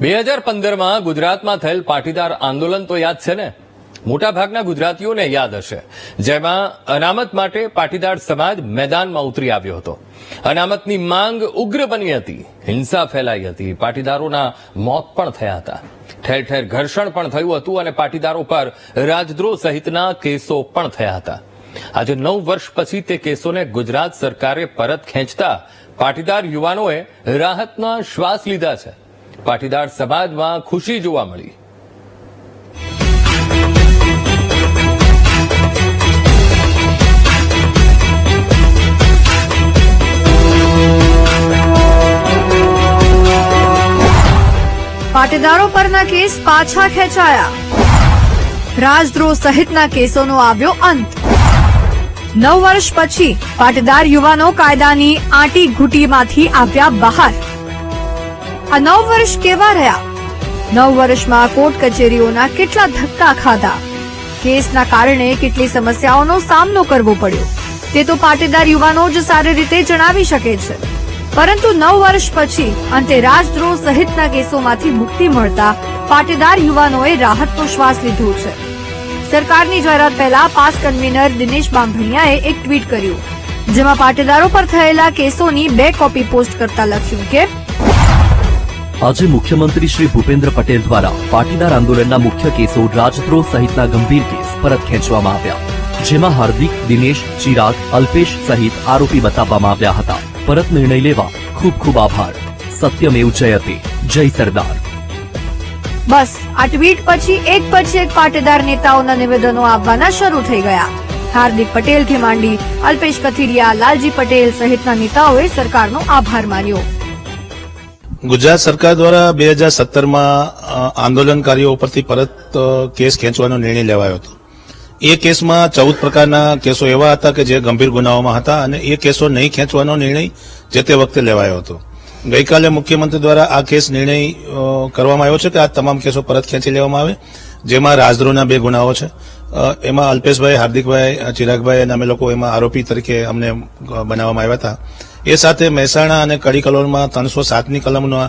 બે હજાર પંદરમાં ગુજરાતમાં થયેલ પાટીદાર આંદોલન તો યાદ છે ને? મોટાભાગના ગુજરાતીઓને યાદ હશે. જેમાં અનામત માટે પાટીદાર સમાજ મેદાનમાં ઉતરી આવ્યો હતો. અનામતની માંગ ઉગ્ર બની હતી. હિંસા ફેલાઈ હતી. પાટીદારોના મોત પણ થયા હતા. ઠેર ઠેર ઘર્ષણ પણ થયું હતું અને પાટીદારો પર રાજદ્રોહ સહિતના કેસો પણ થયા હતા. આજે નવ વર્ષ પછી તે કેસોને ગુજરાત સરકારે પરત ખેંચતા પાટીદાર યુવાનોએ રાહતના શ્વાસ લીધા છે. પાટીદાર સમાજમાં ખુશી જોવા મળી. પાટીદારો પરના કેસ પાછા ખેંચાયા. રાજદ્રોહ સહિતના કેસોનો આવ્યો અંત. નવ વર્ષ પછી પાટીદાર યુવાનો કાયદાની આંટી ઘૂંટીમાંથી આવ્યા બહાર. આ નવ વર્ષ કેવા રહ્યા? નવ વર્ષમાં કોર્ટ કચેરીઓના કેટલા ધક્કા ખાધા? કેસના કારણે કેટલી સમસ્યાઓનો સામનો કરવો પડ્યો? તે તો પાટીદાર યુવાનો જ સારી રીતે જણાવી શકે છે. પરંતુ નવ વર્ષ પછી અંતે રાજદ્રોહ સહિતના કેસોમાંથી મુક્તિ મળતા પાટીદાર યુવાનોએ રાહતનો શ્વાસ લીધો છે. સરકારની જાહેરાત પહેલા પાસ કન્વીનર દિનેશ બાંભણિયાએ એક ટ્વીટ કર્યું, જેમાં પાટીદારો પર થયેલા કેસોની બે કોપી પોસ્ટ કરતા લખ્યું કે આજે મુખ્યમંત્રી શ્રી ભૂપેન્દ્ર પટેલ દ્વારા પાટીદાર આંદોલનના મુખ્ય કેસો રાજદ્રોહ સહિતના ગંભીર કેસ પરત ખેંચવામાં આવ્યા, જેમાં હાર્દિક, દિનેશ, ચિરાગ, અલ્પેશ સહિત આરોપી બતાવવામાં આવ્યા હતા. પરત નિર્ણય લેવા ખૂબ ખૂબ આભાર. સત્યમેવ જયતે. જય સરદાર. બસ, આ ટ્વીટ પછી એક પછી એક પાટીદાર નેતાઓના નિવેદનો આપવાના શરૂ થઈ ગયા. હાર્દિક પટેલથી માંડી અલ્પેશ કથિરિયા, લાલજી પટેલ સહિતના નેતાઓએ સરકારનો આભાર માન્યો. ગુજરાત સરકાર દ્વારા બે હજાર સત્તરમાં આંદોલનકારીઓ ઉપરથી પરત કેસ ખેંચવાનો નિર્ણય લેવાયો હતો. એ કેસમાં ચૌદ પ્રકારના કેસો એવા હતા કે જે ગંભીર ગુનાઓમાં હતા અને એ કેસો નહીં ખેંચવાનો નિર્ણય જે તે વખતે લેવાયો હતો. ગઈકાલે મુખ્યમંત્રી દ્વારા આ કેસ નિર્ણય કરવામાં આવ્યો છે કે આ તમામ કેસો પરત ખેંચી લેવામાં આવે, જેમાં રાજદ્રોહના બે ગુનાઓ છે. એમાં અલ્પેશભાઈ, હાર્દિકભાઈ, ચિરાગભાઈ અને અમે લોકો એમાં આરોપી તરીકે અમને બનાવવામાં આવ્યા હતા. એ સાથે મહેસાણા અને કડી કલોલમાં ત્રણસો સાતની કલમના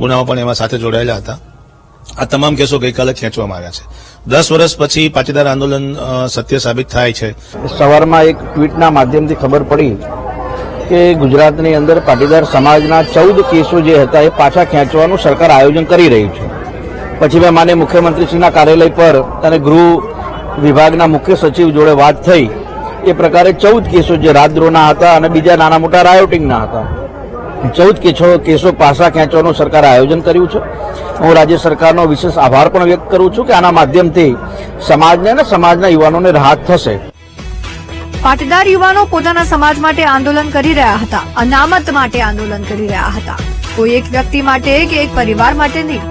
ગુનાઓ પણ એમાં સાથે જોડાયેલા હતા. આ તમામ કેસો ગઈકાલે ખેંચવામાં આવ્યા છે. દસ વર્ષ પછી પાટીદાર આંદોલન સત્ય સાબિત થાય છે. સવારમાં એક ટ્વીટના માધ્યમથી ખબર પડી કે ગુજરાતની અંદર પાટીદાર સમાજના ચૌદ કેસો જે હતા એ પાછા ખેંચવાનું સરકાર આયોજન કરી રહ્યું છે. પછી મેં માન્ય મુખ્યમંત્રીશ્રીના કાર્યાલય પર અને ગૃહ વિભાગના મુખ્ય સચિવ જોડે વાત થઈ. એ પ્રકારે ચૌદ કેસો જે રાજદ્રોહના હતા અને બીજા નાના મોટા રાયોટિંગના હતા. ચૌદ કેસો કેસો પાછા ખેંચવાનું સરકારે આયોજન કર્યું છે. હું રાજ્ય સરકારનો વિશેષ આભાર પણ વ્યક્ત કરું છું કે આના માધ્યમથી સમાજને અને સમાજના યુવાનોને રાહત થશે. પાટીદાર યુવાનો પોતાના સમાજ માટે આંદોલન કરી રહ્યા હતા, અનામત માટે આંદોલન કરી રહ્યા હતા. કોઈ એક વ્યક્તિ માટે કે એક પરિવાર માટે નહીં.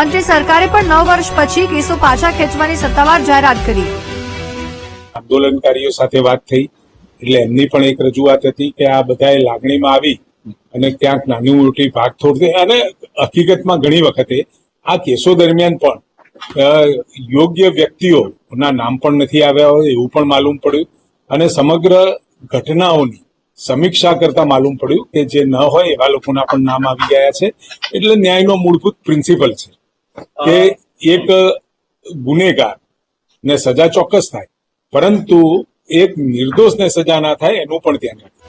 અંતે સરકારે પણ નવ વર્ષ પછી કેસો પાછા ખેંચવાની સત્તાવાર જાહેરાત કરી. આંદોલનકારીઓ સાથે વાત થઈ. એટલે એમની પણ એક રજૂઆત હતી કે આ બધાએ લાગણીમાં આવી અને ક્યાંક નાની મોટી ભાગ થઈ અને હકીકતમાં ઘણી વખતે આ કેસો દરમિયાન પણ યોગ્ય વ્યક્તિઓના નામ પણ નથી આવ્યા હોય એવું પણ માલુમ પડ્યું. અને સમગ્ર ઘટનાઓની સમીક્ષા કરતા માલુમ પડ્યું કે જે ન હોય એવા લોકોના પણ નામ આવી ગયા છે. એટલે ન્યાયનો મૂળભૂત પ્રિન્સિપલ છે કે એક ગુનેગાર ને સજા ચોક્કસ થાય. પરંતુ એક નિર્દોષને સજા ના થાય એનું પણ ધ્યાન રાખવું.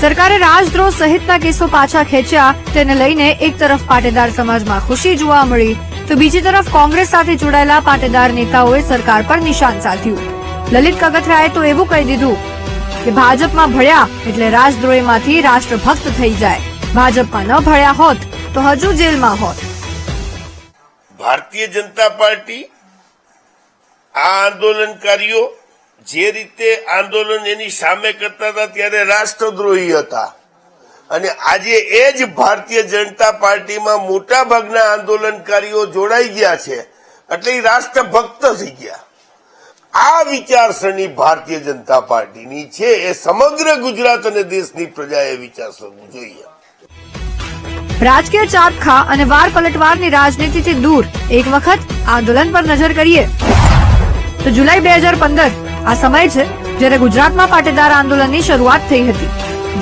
સરકારે રાજદ્રોહ સહિતના કેસો પાછા ખેંચ્યા તેને લઈને એક તરફ પાટીદાર સમાજમાં ખુશી જોવા મળી તો બીજી તરફ કોંગ્રેસ સાથે જોડાયેલા પાટીદાર નેતાઓએ સરકાર પર નિશાન સાધ્યું. લલિત કગથરાએ તો એવું કહી દીધું કે ભાજપમાં ભળ્યા એટલે રાજદ્રોહીમાંથી રાષ્ટ્રભક્ત થઈ જાય. ભાજપમાં ન ભળ્યા હોત તો હજુ જેલમાં હોત. ભારતીય જનતા પાર્ટી આ આંદોલનકારીઓ જે રીતે આંદોલન એની સામે કરતા હતા ત્યારે રાષ્ટ્રદ્રોહી હતા. અને આજે એ જ ભારતીય જનતા પાર્ટીમાં મોટા ભાગના આંદોલનકારીઓ જોડાઈ ગયા છે. એટલે રાષ્ટ્રભક્ત થઈ ગયા. આ વિચારસરણી ભારતીય જનતા પાર્ટીની છે. એ સમગ્ર ગુજરાત અને દેશની પ્રજાએ વિચારસરવું જોઈએ. રાજકીય ચાપખા અને વાર પલટવારની રાજનીતિથી દૂર. એક વખત આંદોલન પર નજર કરીએ. તો જુલાઈ બે હજાર પંદર, આ સમય છે જ્યારે ગુજરાતમાં પાટીદાર આંદોલનની શરૂઆત થઈ હતી.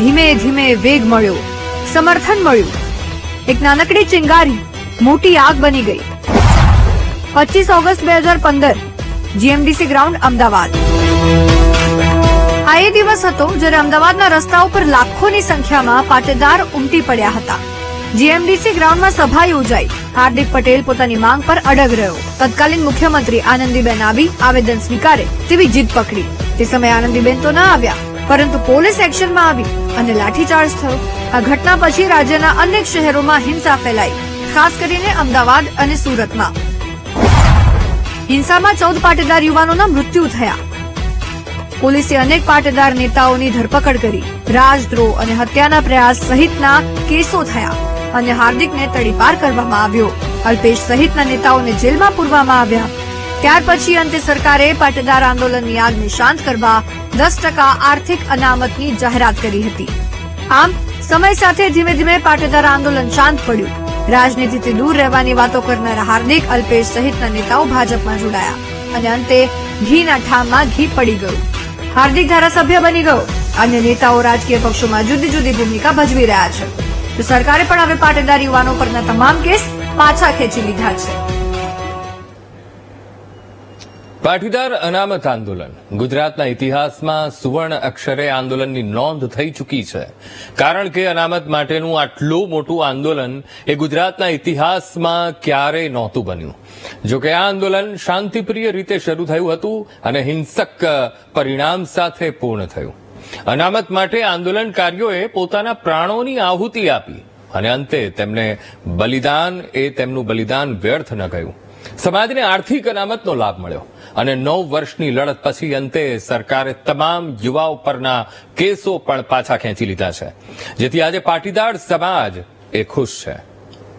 ધીમે ધીમે વેગ મળ્યો, સમર્થન મળ્યું. એક નાનકડી ચિંગારી, મોટી આગ બની ગઈ. પચીસ ઓગસ્ટ બે હજાર પંદર, જીએમડીસી ગ્રાઉન્ડ અમદાવાદ. આ એ દિવસ હતો જ્યારે અમદાવાદના રસ્તાઓ પર લાખોની સંખ્યામાં પાટેદાર ઉમટી પડ્યા હતા. જીએમડીસી ગ્રાઉન્ડમાં સભા યોજાઈ. હાર્દિક પટેલ પોતાની માંગ પર અડગ રહ્યો. તત્કાલીન મુખ્યમંત્રી આનંદીબેન આવી આવેદન સ્વીકારે તેવી જીત પકડી. તે સમયે આનંદીબેન તો ના આવ્યા, પરંતુ પોલીસ એક્શનમાં આવી અને લાઠીચાર્જ થયો. આ ઘટના પછી રાજ્યના અનેક શહેરોમાં હિંસા ફેલાઈ, ખાસ કરીને અમદાવાદ અને સુરતમાં. હિંસામાં ચૌદ પાટીદાર યુવાનોના મૃત્યુ થયા. પોલીસે અનેક પાટીદાર નેતાઓની ધરપકડ કરી રાજદ્રોહ અને હત્યાના પ્રયાસ સહિતના કેસો થયા. અને હાર્દિકને તડીપાર કરવામાં આવ્યો. અલ્પેશ સહિતના નેતાઓને જેલમાં પૂરવામાં આવ્યા. ત્યાર પછી અંતે સરકારે પાટીદાર આંદોલનની આગને શાંત કરવા દસ ટકા આર્થિક અનામતની જાહેરાત કરી હતી. આમ, સમય સાથે ધીમે ધીમે પાટીદાર આંદોલન શાંત પડ્યું. રાજનીતિથી દૂર રહેવાની વાતો કરનારા હાર્દિક, અલ્પેશ સહિતના નેતાઓ ભાજપમાં જોડાયા અને અંતે ઘીના ઠામમાં ઘી પડી ગયું. હાર્દિક ધારાસભ્ય બની ગયો. અન્ય નેતાઓ રાજકીય પક્ષોમાં જુદી જુદી ભૂમિકા ભજવી રહ્યા છે. તો સરકારે પણ હવે પાટીદાર યુવાનો પરના તમામ કેસ પાછા ખેંચી લીધા છે. પાટીદાર અનામત આંદોલન. ગુજરાતના ઇતિહાસમાં સુવર્ણ અક્ષરે આંદોલનની નોંધ થઈ ચૂકી છે. કારણ કે અનામત માટેનું આટલું મોટું આંદોલન એ ગુજરાતના ઇતિહાસમાં ક્યારેય નહોતું બન્યું. જો કે આ આંદોલન શાંતિપ્રિય રીતે શરૂ થયું હતું અને હિંસક પરિણામ સાથે પૂર્ણ થયું. અનામત માટે આંદોલનકારીઓએ પોતાના પ્રાણોની આહુતિ આપી અને અંતે તેમને બલિદાન એ તેમનું બલિદાન વ્યર્થ ન ગયું. સમાજને આર્થિક અનામતનો લાભ મળ્યો અને નવ વર્ષની લડત પછી અંતે સરકારે તમામ યુવાઓ પરના કેસો પણ પાછા ખેંચી લીધા છે. જેથી આજે પાટીદાર સમાજ એ ખુશ છે.